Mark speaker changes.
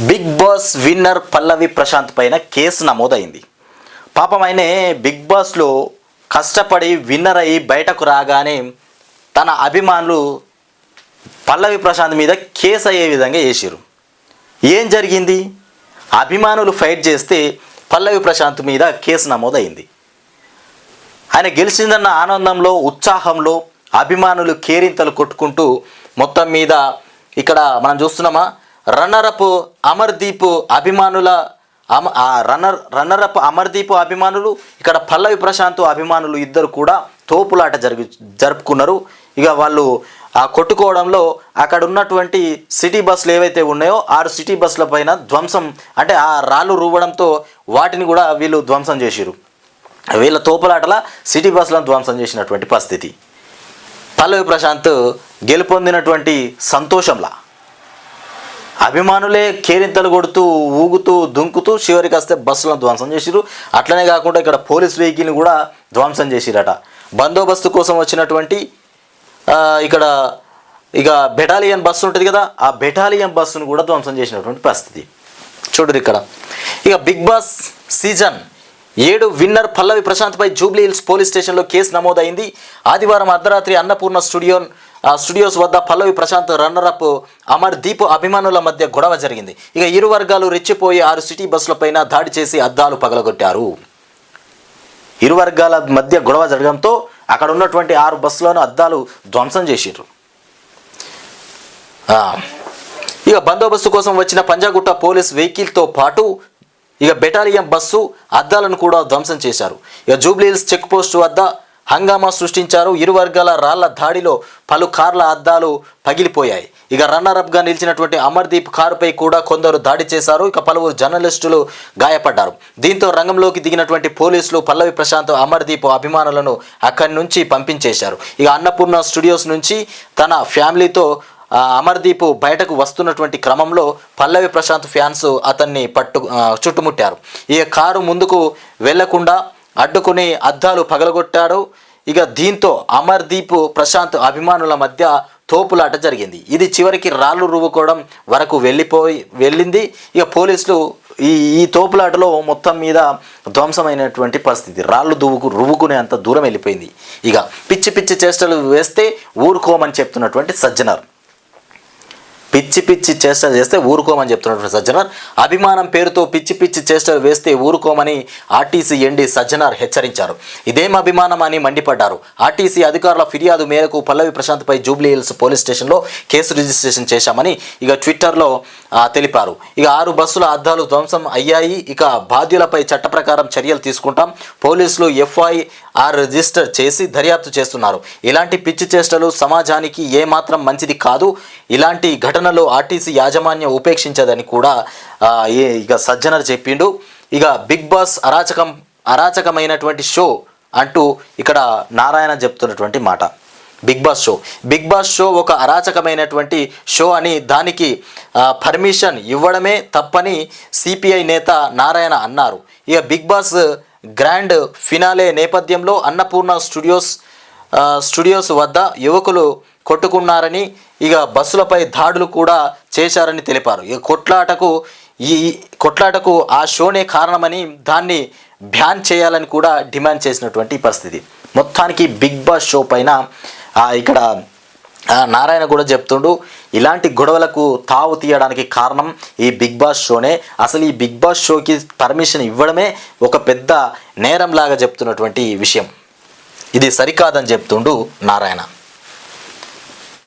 Speaker 1: Big Boss winner Pallavi Prashanth పైన case నమోదైంది. పాపం ఆయనే బిగ్ బాస్లో కష్టపడి విన్నర్ అయ్యి బయటకు రాగానే తన అభిమానులు పల్లవి ప్రశాంత్ మీద కేసు అయ్యే విధంగా వేసారు ఏం జరిగింది? అభిమానులు ఫైట్ చేస్తే పల్లవి ప్రశాంత్ మీద కేసు నమోదైంది. ఆయన గెలిచిందన్న ఆనందంలో ఉత్సాహంలో అభిమానులు కేరింతలు కొట్టుకుంటూ మొత్తం మీద ఇక్కడ మనం చూస్తున్నామా? రన్నరప్ అమర్దీప్ అభిమానుల అమ ఆ రన్నర్ రన్నరప్ అమర్దీప్ అభిమానులు ఇక్కడ పల్లవి ప్రశాంత్ అభిమానులు ఇద్దరు కూడా తోపులాట జరిగి జరుపుకున్నారు. ఇక వాళ్ళు ఆ కొట్టుకోవడంలో అక్కడ ఉన్నటువంటి సిటీ బస్సులు ఏవైతే ఉన్నాయో ఆరు సిటీ బస్సుల పైన ధ్వంసం అంటే ఆ రాళ్ళు రూవడంతో వాటిని కూడా వీళ్ళు ధ్వంసం చేసిరు వీళ్ళ తోపులాటల సిటీ బస్సులను ధ్వంసం చేసినటువంటి పరిస్థితి. పల్లవి ప్రశాంత్ గెలుపొందినటువంటి సంతోషంలా. అభిమానులే కేరింతలు కొడుతూ ఊగుతూ దుంకుతూ చివరికి వస్తే బస్సులను ధ్వంసం చేసిరు అట్లనే కాకుండా ఇక్కడ పోలీస్ వెహికల్ని కూడా ధ్వంసం చేసిరట. బందోబస్తు కోసం వచ్చినటువంటి ఇక్కడ ఇక బెటాలియన్ బస్సు ఉంటుంది కదా ఆ బెటాలియన్ బస్సును కూడా ధ్వంసం చేసినటువంటి పరిస్థితి. చూడరు ఇక్కడ. ఇక బిగ్ బాస్ సీజన్ ఏడు విన్నర్ పల్లవి ప్రశాంత్పై జూబ్లీ హిల్స్ పోలీస్ స్టేషన్లో కేసు నమోదైంది. ఆదివారం అర్ధరాత్రి అన్నపూర్ణ స్టూడియో స్టూడియోస్ వద్ద పల్లవి ప్రశాంత్ రన్నరప్ అమర్ దీప్ అభిమానుల మధ్య గొడవ జరిగింది. ఇక ఇరు వర్గాలు రెచ్చిపోయి ఆరు సిటీ బస్సులపైన దాడి చేసి అద్దాలు పగలగొట్టారు. ఇరు వర్గాల మధ్య గొడవ జరగడంతో అక్కడ ఉన్నటువంటి ఆరు బస్సులను అద్దాలు ధ్వంసం చేసిర్రు. ఇక బందోబస్తు కోసం వచ్చిన పంజాగుట్ట పోలీస్ వెహికల్తో పాటు ఇక బెటాలియం బస్సు అద్దాలను కూడా ధ్వంసం చేశారు. ఇక జూబ్లీహిల్స్ చెక్ పోస్ట్ వద్ద హంగామా సృష్టించారు. ఇరు వర్గాల రాళ్ళ దాడిలో పలు కార్ల అద్దాలు పగిలిపోయాయి. ఇక రన్నరప్గా నిలిచినటువంటి అమర్దీప్ కారుపై కూడా కొందరు దాడి చేశారు. ఇక పలువురు జర్నలిస్టులు గాయపడ్డారు. దీంతో రంగంలోకి దిగినటువంటి పోలీసులు పల్లవి ప్రశాంత్ అమర్దీప్ అభిమానులను అక్కడి నుంచి పంపించేశారు. ఇక అన్నపూర్ణ స్టూడియోస్ నుంచి తన ఫ్యామిలీతో అమర్దీప్ బయటకు వస్తున్నటువంటి క్రమంలో పల్లవి ప్రశాంత్ ఫ్యాన్స్ అతన్ని పట్టు చుట్టుముట్టారు. ఈ కారు ముందుకు వెళ్ళకుండా అడ్డుకుని అద్దాలు పగలగొట్టాడు. ఇక దీంతో అమర్దీప్ ప్రశాంత్ అభిమానుల మధ్య తోపులాట జరిగింది. ఇది చివరికి రాళ్ళు రువ్వుకోవడం వరకు వెళ్ళిపోయి వెళ్ళింది. ఇక పోలీసులు ఈ ఈ తోపులాటలో మొత్తం మీద ధ్వంసమైనటువంటి పరిస్థితి. రాళ్ళు దువ్వుకు రువ్వుకునే అంత దూరం వెళ్ళిపోయింది. ఇక పిచ్చి పిచ్చి చేష్టలు వేస్తే ఊరుకోమని చెప్తున్నటువంటి సజ్జనార్. పిచ్చి పిచ్చి చేష్టలు చేస్తే ఊరుకోమని చెప్తున్నటువంటి సజ్జనార్. అభిమానం పేరుతో పిచ్చి పిచ్చి చేష్టలు వేస్తే ఊరుకోమని ఆర్టీసీ ఎండి సజ్జనార్ హెచ్చరించారు. ఇదేం అభిమానం అని మండిపడ్డారు. ఆర్టీసీ అధికారుల ఫిర్యాదు మేరకు పల్లవి ప్రశాంత్పై జూబ్లీ హిల్స్ పోలీస్ స్టేషన్లో కేసు రిజిస్ట్రేషన్ చేశామని ఇక ట్విట్టర్లో తెలిపారు. ఇక ఆరు బస్సుల అద్దాలు ధ్వంసం అయ్యాయి. ఇక బాధ్యులపై చట్ట ప్రకారం చర్యలు తీసుకుంటాం. పోలీసులు ఎఫ్ఐఆర్ రిజిస్టర్ చేసి దర్యాప్తు చేస్తున్నారు. ఇలాంటి పిచ్చి చేష్టలు సమాజానికి ఏమాత్రం మంచిది కాదు. ఇలాంటి ఘటనలు ఆర్టీసీ యాజమాన్యం ఉపేక్షించదని కూడా ఏ- ఇక సజ్జనర్ చెప్పిండు. ఇక బిగ్ బాస్ అరాచకం అరాచకమైనటువంటి షో అంటూ ఇక్కడ నారాయణ చెప్తున్నటువంటి మాట. Big Boss show. Big Boss show ఒక అరాచకమైనటువంటి షో అని దానికి పర్మిషన్ ఇవ్వడమే తప్పని సిపిఐ నేత నారాయణ అన్నారు. ఇక బిగ్ బాస్ గ్రాండ్ ఫినాలే నేపథ్యంలో అన్నపూర్ణ స్టూడియోస్ స్టూడియోస్ వద్ద యువకులు కొట్టుకున్నారని ఇక బస్సులపై దాడులు కూడా చేశారని తెలిపారు. ఇక కొట్లాటకు ఈ కొట్లాటకు ఆ షోనే కారణమని దాన్ని బ్యాన్ చేయాలని కూడా డిమాండ్ చేసినటువంటి పరిస్థితి. మొత్తానికి బిగ్ బాస్ షో పైన ఇక్కడ నారాయణ కూడా చెప్తుండు ఇలాంటి గొడవలకు తావు తీయడానికి కారణం ఈ బిగ్ బాస్ షోనే. అసలు ఈ బిగ్ బాస్ షోకి పర్మిషన్ ఇవ్వడమే ఒక పెద్ద నేరంలాగా చెప్తున్నటువంటి విషయం. ఇది సరికాదని చెప్తుండు నారాయణ.